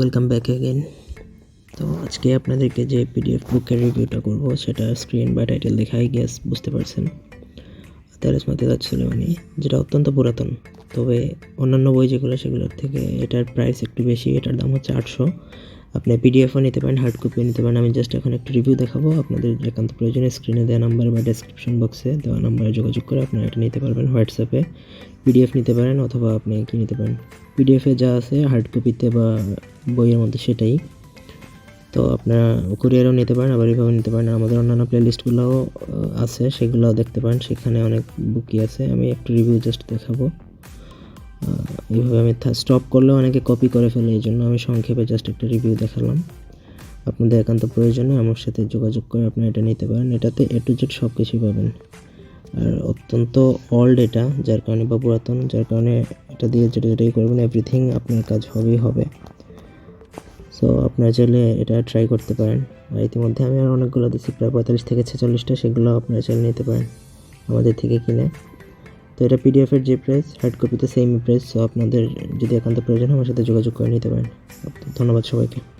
Welcome back again তো আজকে আপনাদেরকে যে পিডিএফ বুকের রিভিউটা করব, সেটা স্ক্রিন বা টাইটেল দেখাই গ্যাস বুঝতে পারছেন। তেরাস মাতিদাজ সুলেমানি যেটা অত্যন্ত পুরাতন। তবে অন্যান্য বই যেগুলো, সেগুলোর থেকে এটার প্রাইস একটু বেশি, এটার দাম হচ্ছে আটশো। আপনি পিডিএফও নিতে পারেন হার্ড কপিও নিতে পারেন। আমি জাস্ট এখন একটু রিভিউ দেখাবো, আপনাদের একান্ত প্রয়োজনে স্ক্রিনে দেওয়া নাম্বার বা ডেসক্রিপশন বক্সে দেওয়া নাম্বারে যোগাযোগ করে আপনারা এটা নিতে পারবেন। হোয়াটসঅ্যাপে পিডিএফ নিতে পারেন অথবা আপনি কি নিতে পারেন? পিডিএফে যা আছে হার্ড কপিতে বা বইয়ের মধ্যে সেটাই। তো আপনারা কুরিয়ারও নিতে পারেন, আবার এইভাবে নিতে পারেন। আমাদের অন্যান্য প্লেলিস্টগুলোও আছে, সেগুলোও দেখতে পারেন। সেখানে অনেক বুকই আছে, আমি একটু রিভিউ জাস্ট দেখাবো। এইভাবে আমি স্টপ করলেও অনেকে কপি করে ফেলে, এই জন্য আমি সংক্ষেপে জাস্ট একটা রিভিউ দেখালাম। আপনাদের একান্ত প্রয়োজনে আমার সাথে যোগাযোগ করে আপনারা এটা নিতে পারেন। এটাতে এ টু জেড সব কিছুই পাবেন। আর অত্যন্ত ওল্ড এটা, যার কারণে বা পুরাতন, যার কারণে এটা দিয়ে যেটা যেটাই করবেন এভরিথিং আপনার কাজ হবেই হবে। সো আপনারা চাইলে এটা ট্রাই করতে পারেন। আর ইতিমধ্যে আমি আর অনেকগুলো দিচ্ছি প্রায় পঁয়তাল্লিশ থেকে ছেচল্লিশটা, সেগুলো আপনারা চাইলে নিতে পারেন। আমাদের থেকে কিনে। তো এটা পিডিএফের যে প্রাইস হার্ড কপিতে সেম প্রাইস সো আপনাদের যদি একান্ত প্রয়োজন হয়, আমার সাথে যোগাযোগ করে নিতে পারেন। ধন্যবাদ সবাইকে।